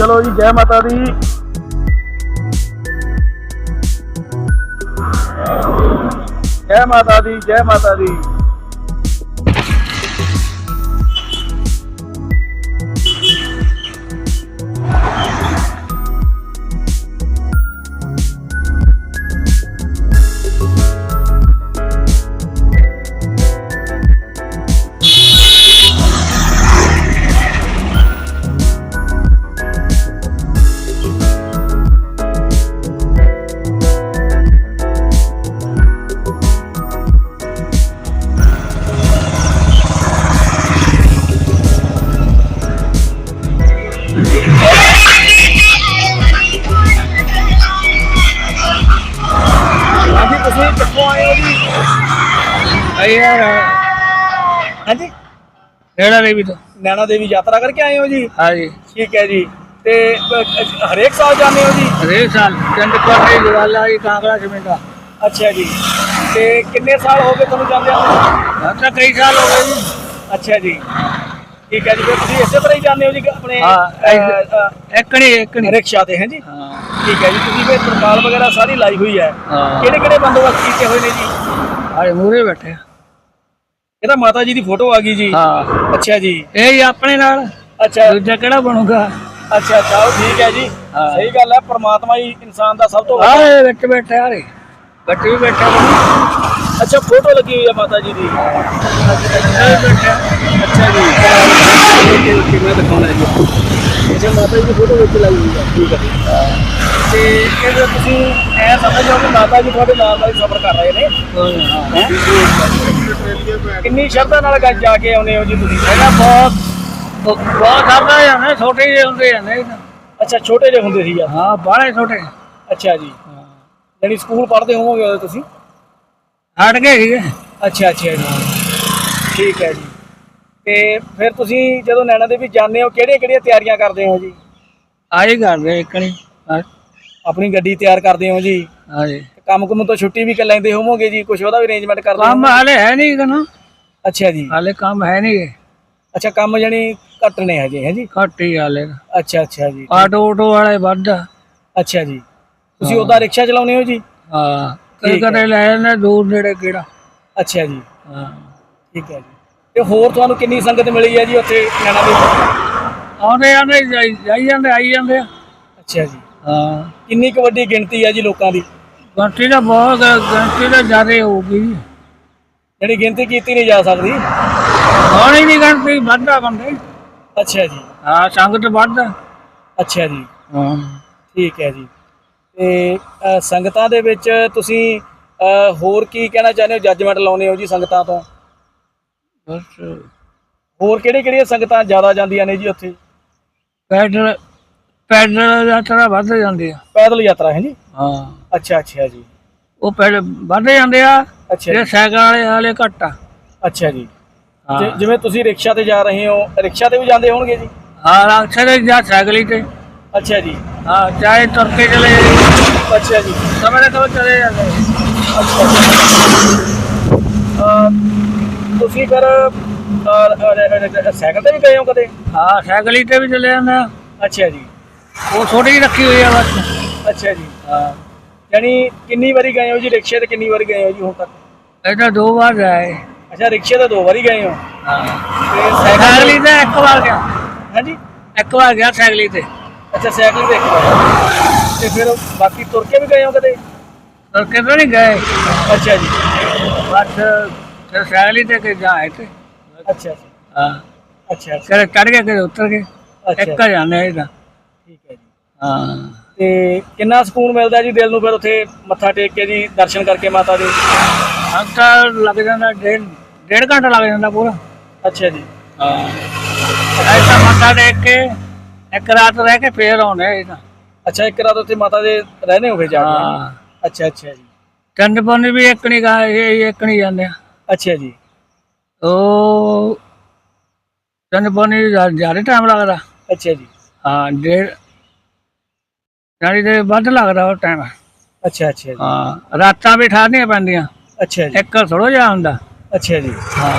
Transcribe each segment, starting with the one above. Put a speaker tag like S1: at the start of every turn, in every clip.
S1: ਚਲੋ ਜੀ ਜੈ ਮਾਤਾ ਦੀ। ਜੈ ਮਾਤਾ ਦੀ ਜੈ ਮਾਤਾ ਦੀ।
S2: ਯਾਰ
S1: ਹਾਂਜੀ।
S2: ਕਿਹੜਾ ਦੇਵੀ ਤੋਂ।
S1: ਨੈਣਾ ਦੇਵੀ ਯਾਤਰਾ ਕਰਕੇ ਆਏ ਹੋ ਜੀ?
S2: ਹਾਂਜੀ।
S1: ਠੀਕ ਹੈ ਜੀ। ਤੇ ਅ, ਅ, ਹਰੇਕ ਸਾਲ ਜਾਂਦੇ ਹੋ ਜੀ?
S2: ਹਰੇਕ ਸਾਲ। ਚੰਦ ਕੋਟੇ ਜਵਾਲਾ ਜੀ ਕਾਂਗੜਾ ਸਮੇਂਦਾ
S1: ਅੱਛਾ ਜੀ। ਤੇ ਕਿੰਨੇ ਸਾਲ ਹੋ ਗਏ ਤੁਹਾਨੂੰ ਜਾਂਦੇ ਹੋ
S2: ਹੁਣ ਤਾਂ ਕਈ ਸਾਲ ਹੋ ਗਏ ਜੀ।
S1: ਅੱਛਾ ਜੀ। ਠੀਕ ਹੈ ਜੀ। ਫਿਰ ਤੁਸੀਂ ਇਸੇ ਤਰ੍ਹਾਂ ਹੀ ਜਾਂਦੇ ਹੋ ਜੀ ਆਪਣੇ
S2: ਹਾਂ,
S1: ਅ, ਅ,
S2: ਇੱਕਣੀ ਇੱਕਣੀ
S1: ਰਿਕਸ਼ਾ ਤੇ ਹੈ ਜੀ
S2: ਹਾਂ।
S1: ਠੀਕ ਹੈ ਜੀ। ਤੁਸੀਂ ਫਿਰ ਤਰਪਾਲ ਵਗੈਰਾ ਸਾਰੀ ਲਾਈ ਹੋਈ ਹੈ।
S2: ਹਾਂ।
S1: ਕਿਹੜੇ ਕਿਹੜੇ ਬੰਦੋਬਸਤ ਕੀਤੇ ਹੋਏ ਨੇ ਜੀ?
S2: ਆਏ ਮੂਰੇ ਬੈਠੇ ਆ।
S1: ਇਹ ਤਾਂ ਮਾਤਾ ਜੀ ਦੀ ਫੋਟੋ ਆ ਗਈ ਜੀ।
S2: ਹਾਂ।
S1: ਅੱਛਾ ਜੀ।
S2: ਇਹ ਹੀ ਆਪਣੇ ਨਾਲ।
S1: ਅੱਛਾ।
S2: ਦੂਜਾ ਕਿਹੜਾ ਬਣੂਗਾ?
S1: ਅੱਛਾ ਅੱਛਾ ਉਹ ਠੀਕ ਹੈ ਜੀ।
S2: ਹਾਂ।
S1: ਸਹੀ ਗੱਲ ਹੈ ਪ੍ਰਮਾਤਮਾ ਹੀ ਇਨਸਾਨ ਦਾ ਸਭ ਤੋਂ ਵੱਡਾ
S2: ਆਏ ਵਿੱਚ ਬੈਠੇ ਆ ਰੇ ਬੱਚੇ ਵੀ ਬੈਠੇ
S1: ਅੱਛਾ ਫੋਟੋ ਲੱਗੀ ਹੋਈ ਹੈ ਮਾਤਾ ਜੀ ਦੀ।
S2: ਬੈਠੇ।
S1: ਅੱਛਾ ਜੀ। ਕਿ ਮੈਂ ਦਿਖਾਉਣਾ ਜੀ। ਅੱਛਾ ਮਾਤਾ ਜੀ ਦੀ ਫੋਟੋ ਵਿੱਚ ਲਾਈ ਹੋਈ ਹੈ ਠੀਕ ਹੈ। ਤੇ ਇਹ ਜੋ ਤੁਸੀਂ ਐ ਸਮਝੋ ਕਿ ਮਾਤਾ ਜੀ ਤੁਹਾਡੇ ਨਾਲ ਨਾਲ ਸਫ਼ਰ ਕਰ ਰਹੇ ਨੇ।
S2: ਹਾਂ।
S1: ਹੈਂ? ਕਿੰਨੀ ਸ਼ਰਧਾ ਨਾਲ ਗਾ- ਜਾ ਕੇ ਆਉਨੇ ਹੋ ਜੀ ਤੁਸੀਂ?
S2: ਇਹਦਾ ਬਹੁਤ ਬਹੁਤ ਸਾਦਾ ਜਾਂਦੇ ਛੋਟੇ ਜਿਹੇ ਹੁੰਦੇ ਜਾਂਦੇ
S1: ਅੱਛਾ ਛੋਟੇ ਜਿਹੇ ਹੁੰਦੇ ਸੀ ਯਾਰ
S2: ਹਾਂ ਬਾਹਲੇ ਛੋਟੇ।
S1: ਅੱਛਾ ਜੀ। ਯਾਨੀ ਸਕੂਲ ਪੜ੍ਹਦੇ ਹੋਵੋਗੇ ਉਦੋਂ ਤੁਸੀਂ?
S2: ਹਟ ਗਏ ਸੀਗੇ।
S1: ਅੱਛਾ ਅੱਛਾ ਜੀ। ਠੀਕ ਹੈ ਜੀ। ਤੇ ਫਿਰ ਤੁਸੀਂ ਜਦੋਂ ਨੈਣਾ ਦੇਵੀ ਜਾਂਦੇ ਹੋ ਕਿਹੜੀਆਂ ਕਿਹੜੀਆਂ ਤਿਆਰੀਆਂ ਕਰਦੇ ਹੋ ਜੀ?
S2: ਆਈ ਕਰਦੇ ਇੱਕਣੀ
S1: ਆਪਣੀ ਗੱਡੀ ਤਿਆਰ ਕਰਦੇ ਹੋ ਜੀ।
S2: ਹਾਂਜੀ।
S1: ਕੰਮ ਕੁਮ ਤੋਂ ਛੁੱਟੀ ਵੀ ਕਰ ਲੈਂਦੇ ਹੋਵੋਗੇ ਜੀ ਕੁਝ ਉਹਦਾ ਵੀ ਅਰੇਂਜਮੈਂਟ ਕਰਦੇ
S2: ਕੰਮ
S1: ਹੋ
S2: ਹਾਲੇ ਹੈ ਨਹੀਂ ਕਨਾ
S1: ਅੱਛਾ ਜੀ।
S2: ਹਾਲੇ ਕੰਮ ਹੈ ਨਹੀਂ।
S1: ਅੱਛਾ ਕੰਮ ਜਣੀ ਘੱਟ ਨੇ ਹਜੇ ਹੈ ਜੀ?
S2: ਘੱਟ ਹੀ ਹਾਲੇ।
S1: ਅੱਛਾ ਅੱਛਾ ਜੀ।
S2: ਆਟੋ ਆਟੋ ਵਾਲੇ ਵੱਧ ਆ।
S1: ਅੱਛਾ ਜੀ। ਤੁਸੀਂ ਉਹਦਾ ਰਿਕਸ਼ਾ ਚਲਾਉਂਦੇ ਹੋ ਜੀ?
S2: ਹਾਂ ਕਈ
S1: ਠੀਕ ਹੈ।
S2: ਕਦੇ ਲੈ ਜਾਂਦੇ ਦੂਰ ਨੇੜੇ ਕਿਹੜਾ।
S1: ਅੱਛਾ ਜੀ।
S2: ਹਾਂ।
S1: ਠੀਕ ਹੈ ਜੀ। ਤੇ ਹੋਰ ਤੁਹਾਨੂੰ ਕਿੰਨੀ ਸੰਗਤ ਮਿਲੀ ਹੈ ਜੀ ਉੱਥੇ ਨੈਣਾ ਦੇਵੀ?
S2: ਆਉਂਦੇ ਜਾਈ ਜਾਈ ਜਾਂਦੇ ਆਈ ਜਾਂਦੇ ਆ।
S1: ਅੱਛਾ ਜੀ।
S2: ਹਾਂ।
S1: ਕਿੰਨੀ ਕੁ ਵੱਡੀ ਗਿਣਤੀ ਹੈ ਜੀ ਲੋਕਾਂ ਦੀ?
S2: ਗੰਟੀ ਦਾ ਬਹੁਤ ਗੰਟੀ ਦਾ ਜ਼ਿਆਦਾ ਹੋਊਗੀ।
S1: ਜਿਹੜੀ ਗਿਣਤੀ ਕੀਤੀ ਨਹੀਂ ਜਾ ਸਕਦੀ?
S2: ਹੁਣ ਨਹੀਂ ਗੰਟੀ ਵੱਧਦਾ ਬੰਦੇ।
S1: ਅੱਛਾ ਜੀ।
S2: ਹਾਂ ਸੰਗਤ ਵੱਧਦਾ।
S1: ਅੱਛਾ ਜੀ।
S2: ਹਾਂ।
S1: ਠੀਕ ਹੈ ਜੀ। ਤੇ ਅ, ਸੰਗਤਾਂ ਦੇ ਵਿੱਚ ਤੁਸੀਂ ਅ, ਹੋਰ ਕੀ ਕਹਿਣਾ ਚਾਹੁੰਦੇ ਹੋ? ਜੱਜਮੈਂਟ ਲਾਉਨੇ ਹੋ ਜੀ ਸੰਗਤਾਂ ਤੋਂ?
S2: ਬਸ।
S1: ਹੋਰ ਕਿਹੜੇ ਕਿਹੜੀਆਂ ਸੰਗਤਾਂ ਜ਼ਿਆਦਾ ਜਾਂਦੀਆਂ ਨੇ ਜੀ ਉੱਥੇ?
S2: ਪੈਦਲ ਪੈਦਲ ਯਾਤਰਾ ਵੱਧ ਜਾਂਦੀ ਆ।
S1: ਪੈਦਲ ਯਾਤਰਾ ਹੈ ਜੀ?
S2: ਹਾਂ।
S1: ਅੱਛਾ ਅੱਛਾ ਜੀ।
S2: ਉਹ ਪਹਿਲੇ ਵੱਧ ਜਾਂਦੇ ਆ
S1: ਅੱਛਾ
S2: ਇਹ
S1: ਜੀ
S2: ਸਾਈਕਲ ਵਾਲੇ ਹਾਲੇ ਘੱਟ ਆ।
S1: ਅੱਛਾ ਜੀ।
S2: ਹਾਂ।
S1: ਜਿਵੇਂ ਤੁਸੀਂ ਰਿਕਸ਼ਾ ਤੇ ਜਾ ਰਹੇ ਹੋ ਰਿਕਸ਼ਾ ਤੇ ਵੀ ਜਾਂਦੇ ਹੋਣਗੇ ਜੀ?
S2: ਹਾਂ ਅਕਸਰ ਜਾਂ ਸਾਈਕਲ ਹੀ ਤੇ।
S1: ਅੱਛਾ ਜੀ।
S2: ਹਾਂ ਚਾਹੇ ਤੁਰ ਕੇ ਚਲੇ ਜਾਈਏ,
S1: ਅੱਛਾ ਜੀ।
S2: ਸਮੇਂ ਤੋਂ ਚਲੇ ਜਾਂਦੇ
S1: ਅੱਛਾ ਅ, ਤੁਸੀਂ ਫਿਰ ਸਾਈਕਲ ਤੇ ਵੀ ਗਏ ਹੋ ਕਦੇ?
S2: ਹਾਂ ਸਾਈਕਲ ਹੀ ਤੇ ਵੀ ਚਲੇ ਜਾਂਦੇ ਆ।
S1: ਅੱਛਾ ਜੀ।
S2: ਉਹ ਛੋਟੀ ਜਿਹੀ ਰੱਖੀ ਹੋਈ ਆ ਬਸ।
S1: ਅੱਛਾ ਜੀ।
S2: ਹਾਂ
S1: ਯਾਨੀ ਕਿੰਨੀ ਵਾਰੀ ਗਏ ਹੋ ਜੀ? ਰਿਕਸ਼ੇ ਤੇ ਕਿੰਨੀ ਵਾਰੀ ਗਏ ਹੋ ਜੀ ਹੁਣ ਤੱਕ?
S2: ਇਹ ਤਾਂ ਦੋ ਵਾਰ ਜਾਏ
S1: ਅੱਛਾ ਰਿਕਸ਼ੇ ਤੇ ਦੋ ਵਾਰੀ ਗਏ ਹੋ?
S2: ਹਾਂ।
S1: ਤੇ
S2: ਸਾਈਕਲ
S1: ਸਾਈਕਲ
S2: ਤੇ ਇੱਕ ਵਾਰ ਗਿਆ।
S1: ਹਾਂਜੀ?
S2: ਇੱਕ ਵਾਰ ਗਿਆ ਸਾਈਕਲ ਤੇ।
S1: ਅੱਛਾ ਸਾਈਕਲ ਤੇ ਇੱਕ ਵਾਰ ਤੇ ਫਿਰ ਬਾਕੀ ਤੁਰ ਕੇ ਵੀ ਗਏ ਹੋ ਕਦੇ?
S2: ਤੁਰ ਕੇ ਤਾਂ ਨਹੀਂ ਗਏ।
S1: ਅੱਛਾ ਜੀ।
S2: ਬਸ ਫਿਰ ਸਾਈਕਲ ਤੇ ਕਿ ਜਾਏ ਤੇ।
S1: ਅੱਛਾ ਜੀ।
S2: ਹਾਂ।
S1: ਅੱਛਾ ਅੱਛਾ।
S2: ਕਦੇ ਚੜ ਕੇ ਕਦੇ ਉਤਰ
S1: ਅੱਛਾ।
S2: ਇੱਕ ਜਾਂਦੇ ਇਹ ਤਾਂ।
S1: ਠੀਕ ਹੈ ਜੀ।
S2: ਹਾਂ।
S1: ਤੇ ਕਿੰਨਾ ਸਕੂਨ ਮਿਲਦਾ ਜੀ ਦਿਲ ਨੂੰ ਫਿਰ ਉੱਥੇ ਮੱਥਾ ਟੇਕ ਕੇ ਜੀ ਦਰਸ਼ਨ ਕਰਕੇ ਮਾਤਾ ਦੇ?
S2: ਅੰਕਾ ਲੱਗ ਜਾਂਦਾ ਡੇਢ ਡੇਢ ਘੰਟਾ ਲੱਗ ਜਾਂਦਾ ਪੂਰਾ।
S1: ਅੱਛਾ ਜੀ।
S2: ਹਾਂ। ਐਸਾ ਮੱਥਾ ਟੇਕ ਕੇ ਇੱਕ ਰਾਤ ਰਹਿ ਕੇ ਫੇਰ ਆਉਣੇ ਇਹ ਤਾਂ।
S1: ਅੱਛਾ ਇੱਕ ਰਾਤ ਉੱਥੇ ਮਾਤਾ ਦੇ ਰਹਿਣੇ ਹੋਵੇ ਜਾ ਕੇ?
S2: ਹਾਂ।
S1: ਅੱਛਾ ਅੱਛਾ ਜੀ।
S2: ਚੰਦ ਪੁੰਨ ਵੀ ਇੱਕ ਨਹੀਂ ਗਾ ਇਹ ਇੱਕ ਨਹੀਂ ਜਾਂਦੇ ਆ।
S1: ਅੱਛਾ ਜੀ।
S2: ਉਹ ਚੰਦ ਪੁੰਨ ਵੀ ਜ਼ਿਆਦਾ ਟਾਈਮ ਲੱਗਦਾ।
S1: ਅੱਛਾ ਜੀ।
S2: ਹਾਂ ਡੇਢ ਜਾਣੀ ਤੇ ਵੱਧ ਲੱਗਦਾ ਉਹ ਟਾਈਮ
S1: ਅੱਛਾ ਅੱਛਾ ਜੀ।
S2: ਹਾਂ ਰਾਤਾਂ ਵੀ ਠਾਰਨੀਆਂ ਪੈਂਦੀਆਂ।
S1: ਅੱਛਾ ਜੀ।
S2: ਇੱਕ ਥੋੜੋ ਜਿਹਾ ਹੁੰਦਾ।
S1: ਅੱਛਾ ਜੀ।
S2: ਹਾਂ।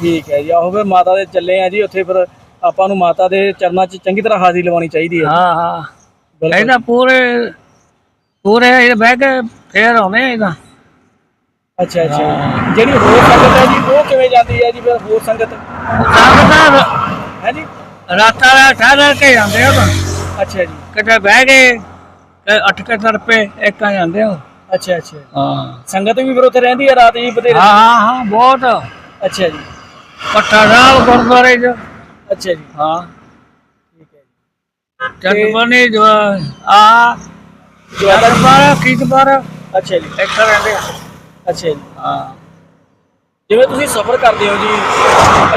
S1: ਠੀਕ ਹੈ ਜੀ। ਆਹੋ ਫਿਰ ਮਾਤਾ ਦੇ ਚੱਲੇ ਆ ਜੀ ਉੱਥੇ ਫਿਰ ਆਪਾਂ ਨੂੰ ਮਾਤਾ ਦੇ ਚਰਨਾਂ 'ਚ ਚੰਗੀ ਤਰ੍ਹਾਂ ਹਾਜ਼ਰੀ ਲਵਾਉਣੀ ਚਾਹੀਦੀ ਹੈ।
S2: ਹਾਂ ਹਾਂ। ਇਹਦਾ ਪੂਰੇ ਪੂਰੇ ਇਹ ਬਹਿ ਕੇ ਫੇਰ ਆਉਣੇ ਇਹਦਾ।
S1: ਅੱਛਾ ਅੱਛਾ। ਜਿਹੜੀ ਹੋਰ ਸੰਗਤ ਹੈ ਜੀ ਉਹ ਕਿਵੇਂ ਜਾਂਦੀ ਹੈ ਜੀ ਫਿਰ ਹੋਰ ਸੰਗਤ?
S2: ਸੰਗਤਾਂ
S1: ਹੈ ਜੀ?
S2: ਰਾਤਾਂ ਦਾ ਠਹਿਰ ਕੇ ਜਾਂਦੇ ਹੋ ਤਾਂ।
S1: ਅੱਛਾ ਜੀ।
S2: ਕਿਤੇ ਬਹਿ ਗਏ ਤੇ ਅੱਠ ਕੇ ਤਰਪੇ ਇੱਕ ਆ ਜਾਂਦੇ ਹੋ
S1: ਅੱਛਾ ਅੱਛਾ।
S2: ਹਾਂ।
S1: ਸੰਗਤ ਵੀ ਫਿਰ ਉੱਥੇ ਰਹਿੰਦੀ ਹੈ ਰਾਤ ਜੀ ਬਥੇਰੇ?
S2: ਹਾਂ ਹਾਂ ਹਾਂ ਬਹੁਤ।
S1: ਅੱਛਾ ਜੀ।
S2: ਪੱਟਾ ਸਾਹਿਬ ਗੁਰਦੁਆਰੇ ਚ।
S1: ਅੱਛਾ ਜੀ।
S2: ਹਾਂ।
S1: ਠੀਕ ਹੈ ਜੀ।
S2: ਚੰਦਪਨੀ ਜੋ ਆ
S1: ਜੀ
S2: ਜਗਬਾਰ ਕੀਤਬਾਰ
S1: ਅੱਛਾ ਜੀ।
S2: ਇੱਕ ਰਹਿੰਦੇ ਆ।
S1: ਅੱਛਾ ਜੀ।
S2: ਹਾਂ।
S1: ਜਿਵੇਂ ਤੁਸੀਂ ਸਫ਼ਰ ਕਰਦੇ ਹੋ ਜੀ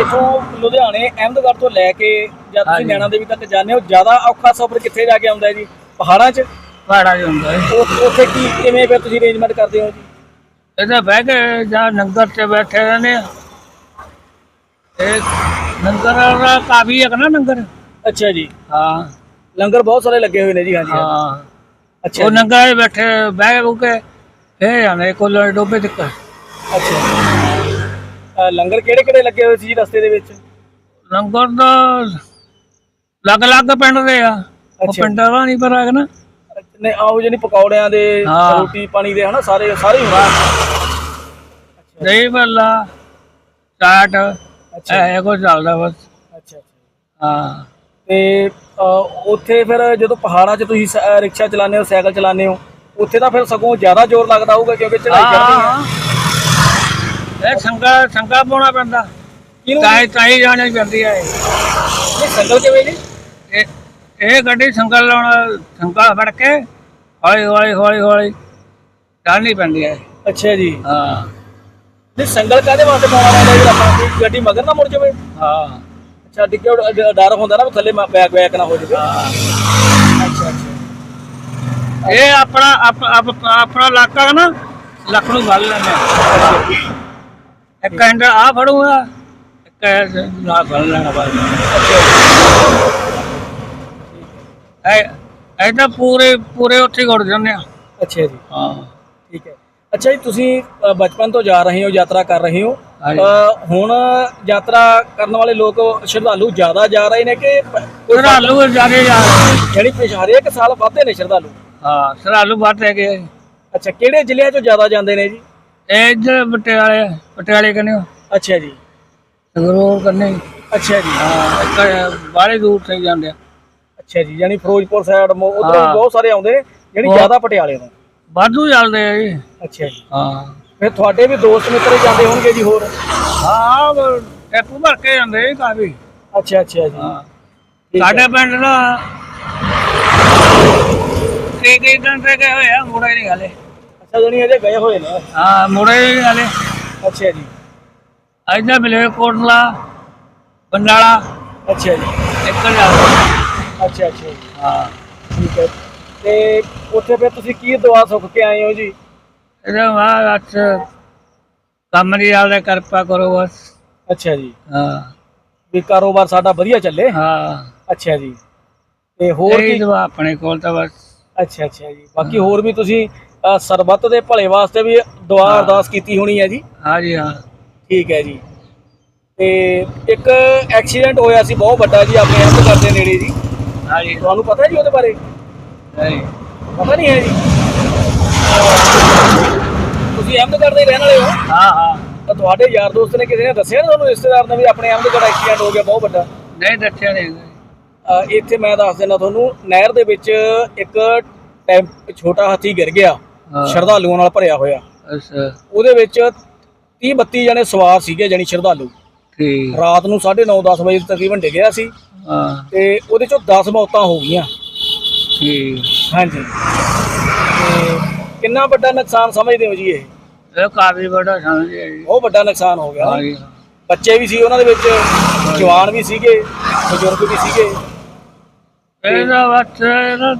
S1: ਇੱਥੋਂ ਲੁਧਿਆਣੇ ਅਹਿਮਦਗੜ੍ਹ ਤੋਂ ਲੈ ਕੇ ਜਾਂ ਤੁਸੀਂ। ਨੈਣਾ ਦੇਵੀ ਤੱਕ ਜਾਂਦੇ ਹੋ ਜ਼ਿਆਦਾ ਔਖਾ ਸਫ਼ਰ ਕਿੱਥੇ ਜਾ ਕੇ ਆਉਂਦਾ ਹੈ ਜੀ? ਪਹਾੜਾਂ 'ਚ?
S2: ਪਹਾੜਾ ਜਿਹਾ ਹੁੰਦਾ ਹੈ
S1: ਉੱਥੇ ਕੀ ਕਿਵੇਂ ਫਿਰ ਤੁਸੀਂ ਅਰੇਂਜਮੈਂਟ ਕਰਦੇ ਹੋ ਜੀ?
S2: ਇਹਦੇ ਬਹਿ ਕੇ ਜਾਂ ਨੰਗਰ ਤੇ ਬੈਠੇ ਰਹਿੰਦੇ ਆ। ਇਹ ਨੰਗਰ ਦਾ ਕਾਫੀ ਹੈ ਨਾ ਨੰਗਰ
S1: ਅੱਛਾ ਜੀ।
S2: ਹਾਂ।
S1: ਲੰਗਰ ਬਹੁਤ ਸਾਰੇ ਲੱਗੇ ਹੋਏ ਨੇ ਜੀ ਹਾਂਜੀ ਹਾਂਜੀ।
S2: ਹਾਂ।
S1: ਅੱਛਾ
S2: ਉਹ
S1: ਜੀ,
S2: ਨੰਗਰ 'ਚ ਬੈਠੇ ਬਹਿ ਬੂ ਕੇ ਇਹ ਆਨੇ ਕੋਲ ਡੋਬੇ ਤੱਕ।
S1: ਅੱਛਾ। ਲੰਗਰ ਕਿਹੜੇ ਕਿਹੜੇ ਲੱਗੇ ਹੋਏ ਸੀ ਜੀ ਰਸਤੇ ਦੇ ਵਿੱਚ?
S2: ਲੰਗਰ ਦਾ ਲੱਗ ਲੱਗ ਪਿੰਡ ਦੇ ਆ। ਉਹ
S1: ਅੱਛਾ।
S2: ਪਿੰਡਾਂ ਦਾ ਨਹੀਂ ਪਤਾ ਹੈ ਨਾ।
S1: ਨੇ ਆਓ ਜਿਹੜੀ ਪਕੌੜਿਆਂ ਦੇ
S2: ਹਾਂ।
S1: ਰੋਟੀ ਪਾਣੀ ਦੇ ਹਨਾ ਸਾਰੇ ਸਾਰੇ ਹੀ ਹੋਣਾ
S2: ਦਹੀਂ ਭੱਲਾ ਚਾਟ
S1: ਅੱਛਾ।
S2: ਇਹ ਕੋ ਚੱਲਦਾ ਬਸ।
S1: ਅੱਛਾ
S2: ਹਾਂ।
S1: ਤੇ ਅ, ਉੱਥੇ ਫਿਰ ਜਦੋਂ ਪਹਾੜਾਂ 'ਚ ਤੁਸੀਂ ਸ- ਅ, ਰਿਕਸ਼ਾ ਚਲਾਉਂਦੇ ਹੋ ਸਾਈਕਲ ਚਲਾਉਂਦੇ ਹੋ ਉੱਥੇ ਤਾਂ ਫਿਰ ਸਗੋਂ ਜ਼ਿਆਦਾ ਜ਼ੋਰ ਲੱਗਦਾ ਹੋਊਗਾ ਕਿਉਂਕਿ ਚੜ੍ਹਾਈ ਚੜ੍ਹਨੀ ਹੈ।
S2: ਇਹ ਸੰਗਾ ਸੰਗਾ ਪਾਉਣਾ ਪੈਂਦਾ। ਤਾਈ ਤਾਈ ਜਾਣੀ ਪੈਂਦੀ ਹੈ ਇਹ।
S1: ਸੰਗਲ ਕਿਵੇਂ ਜੀ?
S2: ਇਹ ਇਹ ਗੱਡੀ ਸੰਗਲ ਲਾਉਣਾ ਸੰਗਾ ਫੜ ਕੇ ਹੌਲੀ ਹੌਲੀ ਹੌਲੀ ਹੌਲੀ ਚਾਲਣੀ ਪੈਂਦੀ ਹੈ
S1: ਅੱਛਾ ਜੀ।
S2: ਹਾਂ।
S1: ਨਹੀਂ ਸੰਗਲ ਕਾਦੇ ਵਾਸਤੇ ਪਾਉਣਾ ਪੈਂਦਾ ਜੀ ਆਪਾਂ ਕੋਈ ਗੱਡੀ ਮਗਰ ਨਾ ਮੁੜ ਜਾਵੇ?
S2: ਹਾਂ।
S1: ਅੱਛਾ ਡਿੱਗੇ ਡਰ ਹੁੰਦਾ ਨਾ ਵੀ ਥੱਲੇ ਮ- ਬੈਕ ਬੈਕ ਨਾ ਹੋ ਜਾਵੇ।
S2: ਹਾਂ।
S1: ਅੱਛਾ ਅੱਛਾ।
S2: ਇਹ ਆਪਣਾ ਆਪ- ਆਪ- ਆਪਣਾ ਇਲਾਕਾ ਹੈ ਨਾ ਲੱਖ ਨੂੰ ਗੱਲ ਆ। ਇੱਕ ਹੈਂਡ ਆ ਫੜੂਗਾ ਇੱਕ ਨਾ ਫੜ ਲੈਣਾ ਬਾਅਦ ਇਹ ਇਹ ਤਾਂ ਪੂਰੇ ਪੂਰੇ ਉੱਥੇ ਗੁੜ ਜਾਂਦੇ ਆ।
S1: ਅੱਛਾ ਜੀ।
S2: ਹਾਂ।
S1: ਠੀਕ ਹੈ। ਅੱਛਾ ਜੀ ਤੁਸੀਂ ਅ, ਬਚਪਨ ਤੋਂ ਜਾ ਰਹੇ ਹੋ ਯਾਤਰਾ ਕਰ ਰਹੇ ਹੋ।
S2: ਹਾਂਜੀ।
S1: ਅ, ਹੁਣ ਯਾਤਰਾ ਕਰਨ ਵਾਲੇ ਲੋਕ ਸ਼ਰਧਾਲੂ ਜ਼ਿਆਦਾ ਜਾ ਰਹੇ ਨੇ ਕਿ ਪ- ਕੋਈ
S2: ਸਰਾਲੂ ਜਾਦੇ ਜਾ
S1: ਜਿਹੜੀ ਪਿਛ ਹਰੇਕ ਸਾਲ ਵੱਧਦੇ ਨੇ ਸ਼ਰਧਾਲੂ?
S2: ਹਾਂ ਸਰਾਲੂ ਵੱਧ ਹੈਗੇ
S1: ਅੱਛਾ ਕਿਹੜੇ ਜ਼ਿਲ੍ਹਿਆਂ ਚੋਂ ਜ਼ਿਆਦਾ ਜਾਂਦੇ ਨੇ ਜੀ?
S2: ਇੱਧਰ ਪਟਿਆਲੇ ਪਟਿਆਲੇ ਕਨੇ
S1: ਅੱਛਾ ਜੀ।
S2: ਸੰਗਰੂਰ ਕਨੇ
S1: ਅੱਛਾ ਜੀ।
S2: ਹਾਂ ਇੱਕ ਬਾਹਲੇ ਦੂਰ ਤੇ ਜਾਂਦੇ ਆ।
S1: ਅੱਛਾ ਜੀ ਯਾਨੀ ਫਿਰੋਜ਼ਪੁਰ ਸਾਈਡ ਉਧਰ
S2: ਹਾਂ।
S1: ਬਹੁਤ ਸਾਰੇ ਆਉਂਦੇ ਨੇ ਜਿਹੜੀ
S2: ਬਹੁਤ।
S1: ਜ਼ਿਆਦਾ ਪਟਿਆਲੇ ਤੋਂ।
S2: ਵਾਧੂ ਚੱਲਦੇ ਆ ਜੀ।
S1: ਅੱਛਾ ਜੀ।
S2: ਹਾਂ।
S1: ਫਿਰ ਤੁਹਾਡੇ ਵੀ ਦੋਸਤ ਮਿੱਤਰ ਹੀ ਜਾਂਦੇ ਹੋਣਗੇ ਜੀ ਹੋਰ?
S2: ਹਾਂ ਉਹ ਟੈਪੂ ਭਰ ਕੇ ਜਾਂਦੇ ਆ ਕਾਫੀ।
S1: ਅੱਛਾ ਅੱਛਾ ਜੀ।
S2: ਹਾਂ।
S1: ਠੀਕ ਹੈ।
S2: ਸਾਡੇ ਪਿੰਡ ਦਾ ਕਈ ਕਈ ਘੰਟੇ ਗਏ ਹੋਏ ਆ ਮੁੜੇ ਨਹੀਂ ਹਲੇ।
S1: ਜਣੀ ਅਜੇ ਗਏ ਹੋਏ ਨੇ।
S2: ਹਾਂ ਮੁੜੇ ਨਹੀਂ ਹਲੇ
S1: ਅੱਛਾ ਜੀ।
S2: ਇੱਧਰ ਮਿਲੇ ਕੋਟਲਾ ਬੰਡਾਲਾ
S1: ਅੱਛਾ ਜੀ।
S2: ਇੱਕ ਜਾਂਦਾ
S1: ਅੱਛਾ ਅੱਛਾ ਜੀ।
S2: ਹਾਂ।
S1: ਠੀਕ ਹੈ। ਤੇ ਉੱਥੇ ਫਿਰ ਤੁਸੀਂ ਕੀ ਦੁਆ ਸੁੱਖ ਕੇ ਆਏ ਹੋ ਜੀ?
S2: ਇਹਦਾ ਬਾਅਦ ਅੱਛ ਕੰਮ ਨਹੀਂ ਚੱਲਦਾ ਕਿਰਪਾ ਕਰੋ ਬਸ।
S1: ਅੱਛਾ ਜੀ।
S2: ਹਾਂ।
S1: ਵੀ ਕਾਰੋਬਾਰ ਸਾਡਾ ਵਧੀਆ ਚੱਲੇ।
S2: ਹਾਂ।
S1: ਅੱਛਾ ਜੀ। ਤੇ ਹੋਰ ਕੀ?
S2: ਆਪਣੇ ਕੋਲ ਤਾਂ ਬਸ।
S1: ਅੱਛਾ ਅੱਛਾ ਜੀ। ਬਾਕੀ ਹੋਰ ਵੀ ਤੁਸੀਂ ਅ, ਸਰਬੱਤ ਦੇ ਭਲੇ ਵਾਸਤੇ ਵੀ ਦੁਆ
S2: ਹਾਂ।
S1: ਅਰਦਾਸ ਕੀਤੀ ਹੋਣੀ ਹੈ ਜੀ।
S2: ਹਾਂ ਜੀ ਹਾਂ।
S1: ਠੀਕ ਹੈ ਜੀ। ਤੇ ਇੱਕ ਐਕਸੀਡੈਂਟ ਹੋਇਆ ਸੀ ਬਹੁਤ ਵੱਡਾ ਜੀ ਆਪਣੇ ਅਹਿਮਦਗੜ੍ਹ ਦੇ ਨੇੜੇ ਜੀ।
S2: ਹਾਂ ਜੀ।
S1: ਤੁਹਾਨੂੰ ਪਤਾ ਹੈ ਜੀ ਉਹਦੇ ਬਾਰੇ?
S2: ਨਹੀਂ।
S1: ਪਤਾ ਨਹੀਂ ਹੈ ਜੀ। ਤੁਸੀਂ ਅਹਿਮਦਗੜ੍ਹ ਦੇ ਹੀ ਰਹਿਣ ਵਾਲੇ ਹੋ?
S2: ਹਾਂ ਹਾਂ।
S1: ਤਾਂ ਤੁਹਾਡੇ ਯਾਰ ਦੋਸਤ ਨੇ ਕਿਸੇ ਨੇ ਦੱਸਿਆ ਨਾ ਤੁਹਾਨੂੰ ਰਿਸ਼ਤੇਦਾਰ ਨੇ ਵੀ ਆਪਣੇ ਅਹਿਮਦਗੜ੍ਹ ਐਕਸੀਡੈਂਟ ਹੋ ਗਿਆ ਬਹੁਤ ਵੱਡਾ?
S2: ਨਹੀਂ ਦੱਸਿਆ ਨਹੀਂ।
S1: ਅ, ਇੱਥੇ ਮੈਂ ਦੱਸ ਦਿੰਦਾ ਤੁਹਾਨੂੰ ਨਹਿਰ ਦੇ ਵਿੱਚ ਇੱਕ ਟੈਂਪ ਛੋਟਾ ਹਾਥੀ ਗਿਰ ਗਿਆ।
S2: ਹਾਂ।
S1: ਸ਼ਰਧਾਲੂਆਂ ਨਾਲ ਭਰਿਆ ਹੋਇਆ।
S2: ਅੱਛਾ।
S1: ਉਹਦੇ ਵਿੱਚ 30 32 ਜਣੇ ਸਵਾਰ ਸੀਗੇ ਜਾਨੀ ਸ਼ਰਧਾਲੂ।
S2: ਠੀਕ।
S1: ਰਾਤ ਨੂੰ 9:30 10 ਵਜੇ ਤਕਰੀਬਨ ਡਿੱਗਿਆ ਸੀ।
S2: ਹਾਂ।
S1: ਤੇ ਉਹਦੇ ਚੋਂ 10 ਮੌਤਾਂ ਹੋ ਗਈਆਂ।
S2: ਠੀਕ।
S1: ਹਾਂਜੀ। ਤੇ ਕਿੰਨਾ ਵੱਡਾ ਨੁਕਸਾਨ ਸਮਝਦੇ ਹੋ ਜੀ ਇਹ?
S2: ਇਹ ਕਾਫੀ ਸਮਝਿਆ ਜੀ।
S1: ਬਹੁਤ ਵੱਡਾ ਨੁਕਸਾਨ ਹੋ ਗਿਆ।
S2: ਹਾਂ ਜੀ। ਹਾਂ।
S1: ਬੱਚੇ ਵੀ ਸੀ ਉਹਨਾਂ ਦੇ ਵਿੱਚ ਜਵਾਨ ਵੀ ਸੀਗੇ ਬਜ਼ੁਰਗ ਵੀ ਸੀਗੇ।
S2: ਇਹਦਾ ਬਸ ਇਹਦਾ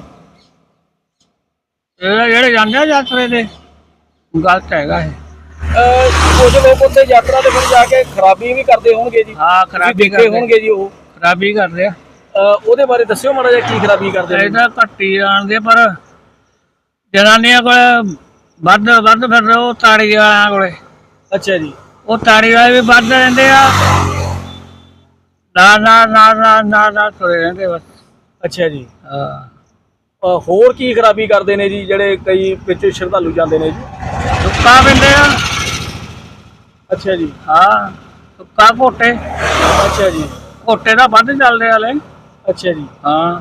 S2: ਇਹਦਾ ਜਿਹੜੇ ਜਾਂਦੇ ਆ ਯਾਤਰੇ ਦੇ ਗਲਤ ਹੈਗਾ ਇਹ।
S1: ਅਹ ਕੁਝ ਲੋਕ ਉੱਥੇ ਯਾਤਰਾ ਤੇ ਫਿਰ ਜਾ ਕੇ ਖਰਾਬੀ ਵੀ ਕਰਦੇ ਹੋਣਗੇ ਜੀ।
S2: ਹਾਂ
S1: ਤੁਸੀਂ
S2: ਖਰਾਬੀ
S1: ਦੇਖੇ
S2: ਕਰਦੇ।
S1: ਹੋਣਗੇ ਜੀ ਉਹ।
S2: ਖਰਾਬੀ ਕਰਦੇ ਆ।
S1: ਅਹ ਉਹਦੇ ਬਾਰੇ ਦੱਸਿਓ ਮਾੜਾ ਜਿਹਾ ਕੀ ਖਰਾਬੀ ਕਰਦੇ ਨੇ।
S2: ਇਹਦਾ ਘੱਟੀ ਜਾਣਦੇ ਪਰ ਜਨਾਨੀਆਂ ਕੋਲ ਵੱਧ ਵੱਧ ਫਿਰ ਉਹ ਤਾੜੀ ਵਾਲਿਆਂ ਕੋਲੇ।
S1: ਅੱਛਾ ਜੀ।
S2: ਉਹ ਤਾੜੀ ਵਾਲੇ ਵੀ ਵੱਧ ਰਹਿੰਦੇ ਆ। ਨਾ ਨਾ ਨਾ ਨਾ ਨਾ ਨਾ ਤੁਰੇ ਰਹਿੰਦੇ ਬਸ।
S1: ਅੱਛਾ ਜੀ।
S2: ਹਾਂ।
S1: ਹੋਰ ਕੀ ਖਰਾਬੀ ਕਰਦੇ ਨੇ ਜੀ ਜਿਹੜੇ ਕਈ ਵਿੱਚ ਸ਼ਰਧਾਲੂ ਜਾਂਦੇ ਨੇ ਜੀ?
S2: ਸੁੱਕਾ ਪਿੰਦੇ ਆ।
S1: ਅੱਛਾ ਜੀ।
S2: ਹਾਂ ਸੁੱਕਾ ਘੋਟੇ।
S1: ਅੱਛਾ ਜੀ।
S2: ਘੋਟੇ ਦਾ ਵੱਧ ਚੱਲਦੇ ਵਾਲੇ
S1: ਅੱਛਾ ਜੀ।
S2: ਹਾਂ।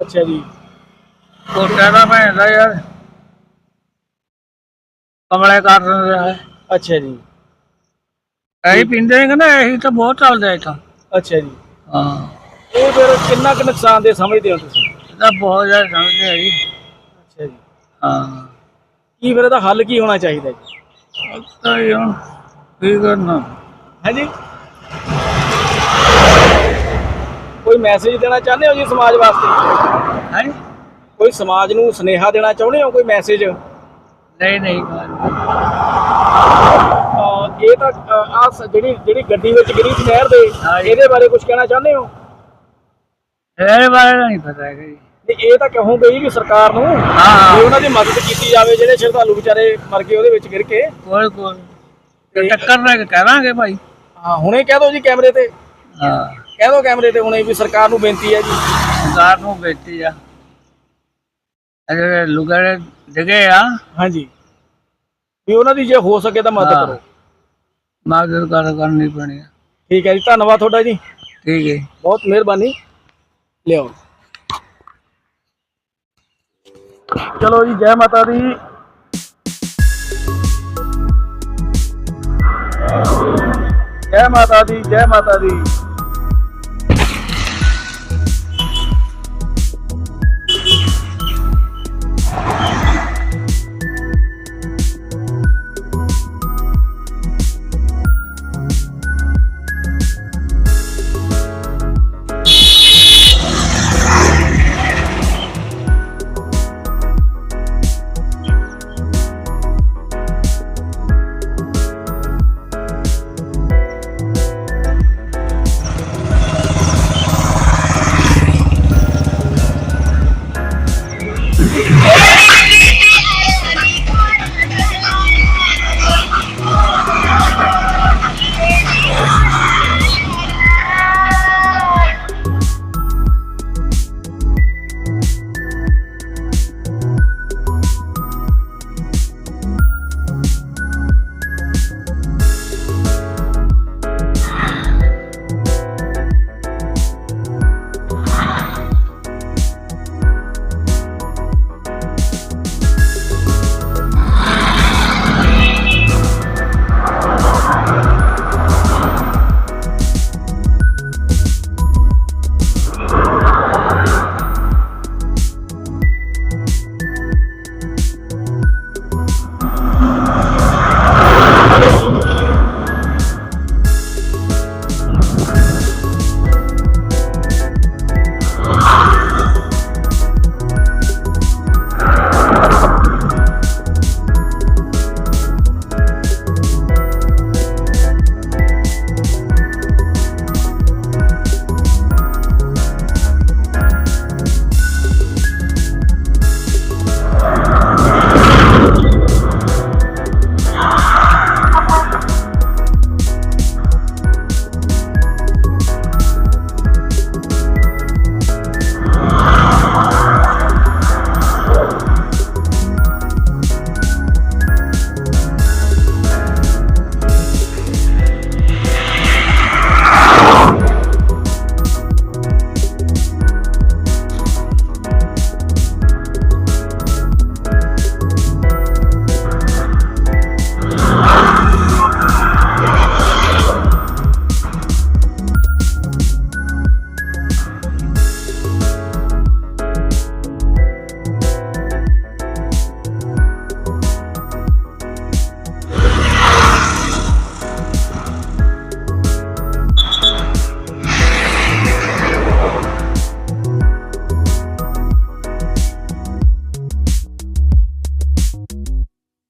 S1: ਅੱਛਾ ਜੀ।
S2: ਘੋਟੇ ਦਾ ਭੈਣਦਾ ਯਾਰ। ਕਮਲੇ ਕਰ ਦਿੰਦੇ ਆ
S1: ਅੱਛਾ ਜੀ।
S2: ਇਹੀ ਪੀਂਦੇ ਨੇ ਕਹਿੰਦਾ ਇਹੀ ਤਾਂ ਬਹੁਤ ਚੱਲਦਾ ਇੱਥੋਂ।
S1: ਅੱਛਾ ਜੀ।
S2: ਹਾਂ।
S1: ਇਹ ਫਿਰ ਕਿੰਨਾ ਕੁ ਨੁਕਸਾਨ ਦੇ ਸਮਝਦੇ ਹੋ ਤੁਸੀਂ?
S2: ਇਹਦਾ ਬਹੁਤ ਜ਼ਿਆਦਾ ਸਮਝਦੇ ਆ ਜੀ
S1: ਅੱਛਾ ਜੀ।
S2: ਹਾਂ।
S1: ਕੀ ਫਿਰ ਇਹਦਾ ਹੱਲ ਕੀ ਹੋਣਾ ਚਾਹੀਦਾ ਜੀ?
S2: ਤਾਂ ਹੀ ਹੁਣ ਕੀ ਕਰਨਾ?
S1: ਹਾਂਜੀ ਕੋਈ ਮੈਸੇਜ ਦੇਣਾ ਚਾਹੁੰਦੇ ਹੋ ਜੀ ਸਮਾਜ ਵਾਸਤੇ?
S2: ਹੈ?
S1: ਕੋਈ ਸਮਾਜ ਨੂੰ ਸੁਨੇਹਾ ਦੇਣਾ ਚਾਹੁੰਦੇ ਹੋ ਕੋਈ ਮੈਸੇਜ
S2: ਨਹੀਂ ਨਹੀਂ।
S1: ਇਹ ਤਾਂ ਆ ਜਿਹੜੀ ਜਿਹੜੀ ਗੱਡੀ ਵਿੱਚ ਗਿਰੀ ਸੀ ਨਹਿਰ ਦੇ। ਇਹਦੇ ਬਾਰੇ ਕੁਝ ਕਹਿਣਾ ਚਾਹੁੰਦੇ ਹੋ?
S2: ਇਹਦੇ ਬਾਰੇ ਤਾਂ ਨਹੀਂ ਪਤਾ ਹੈਗਾ ਜੀ।
S1: ਤੇ ਇਹ ਤਾਂ ਕਹੋਗੇ ਜੀ ਵੀ ਸਰਕਾਰ ਨੂੰ
S2: ਹਾਂ।
S1: ਵੀ ਉਹਨਾਂ ਦੀ ਮਦਦ ਕੀਤੀ ਜਾਵੇ ਜਿਹੜੇ ਸ਼ਰਧਾਲੂ ਵਿਚਾਰੇ ਮਰ ਗਏ ਉਹਦੇ ਵਿੱਚ ਗਿਰ ਕੇ।
S2: ਕੋਈ ਕੋਈ। ਤੇ ਟੱਕਰ ਲੈ ਕੇ ਕਹਾਂਗੇ ਭਾਈ।
S1: ਹਾਂ ਹੁਣੇ ਕਹਿ ਦਿਓ ਜੀ ਕੈਮਰੇ ਤੇ।
S2: ਹਾਂ।
S1: ਕਹਿ ਦਿਓ ਕੈਮਰੇ ਤੇ ਹੁਣੇ ਵੀ ਸਰਕਾਰ ਨੂੰ ਬੇਨਤੀ ਹੈ ਜੀ।
S2: ਸਰਕਾਰ ਨੂੰ ਬੇਟੀ ਆ। ਅਜੇ ਲੁਗੜੇ ਜਗੇ ਆ।
S1: ਹਾਂਜੀ। ਵੀ ਉਹਨਾਂ ਦੀ ਜੇ ਹੋ ਸਕੇ ਤਾਂ ਮਦਦ
S2: ਹਾਂ।
S1: ਕਰੋ।
S2: ਕਰ ਕਰਨੀ ਪੈਣੀ ਆ।
S1: ਠੀਕ ਹੈ ਜੀ ਧੰਨਵਾਦ ਤੁਹਾਡਾ ਜੀ।
S2: ਠੀਕ ਹੈ
S1: ਬਹੁਤ ਮਿਹਰਬਾਨੀ। ਲਿਓ ਚਲੋ ਜੀ ਜੈ ਮਾਤਾ ਦੀ। ਜੈ ਮਾਤਾ ਦੀ ਜੈ ਮਾਤਾ ਦੀ।